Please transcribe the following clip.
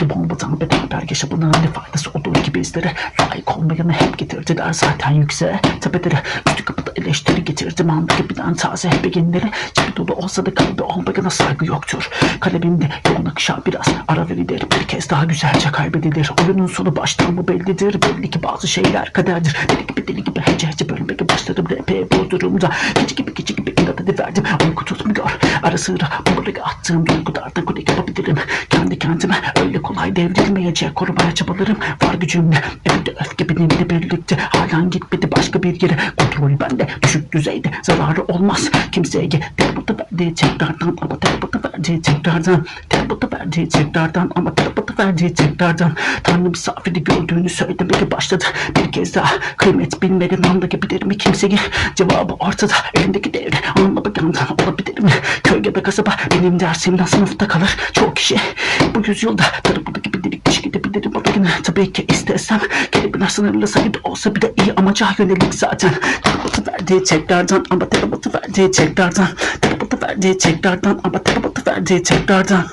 Terabatın beraber yaşamının ne faydası olduğu gibi bizlere layık olmayanı hep getirdiler zaten yükseğe. Tepelere üstü kapıda eleştiri getirdi. Mantığı birden taze beginleri cebi dolu olsa da kalbi olmayana saygı yoktur. Kalemimde yoğun akışa biraz ara verilir. Bir kez daha güzelce kaybedilir. Oyunun sonu baştan mı bellidir? Belli ki bazı şeyler kaderdir. Deli gibi deli gibi hece hece bölmeye başladım rap'e bu durumda. Gece gibi gece gibi inat ediverdim uyku tutmuyor ara sıra bumerang attığım duygulardan kule yapabilirim. Kendi kendime öyle kolay devrilmeyecek korumaya çabalarım. Var gücümle evde öfke benimle birlikte. Halen gitmedi başka bir yere. Kontrol bende. Düşük düzeyde zararı olmaz. Kimseye terabatı verdiği tekrardan ama terabatı verdiği tekrardan terabatı verdiği tekrardan ama terabatı verdiği tekrardan Tanrı misafiri gördüğünü söylemeye başladı. Bir kez daha kıymet bilmeden anlayabilir mi kimseyi? Cevabı ortada. Elindeki devre anlamayandan olabilir mi köy kasaba benim dersimden sınıfta kalır. Çoğu kişi bu yüzyılda tarafındaki bir delik deşik edebilirim olayını tabii ki istesem kelimeler sınırlı sayıda olsa bile iyi amaca yönelik zaten. Terabatı verdiği tekrardan ama terabatı verdiği tekrardan terabatı verdiği tekrardan ama terabatı verdiği tekrardan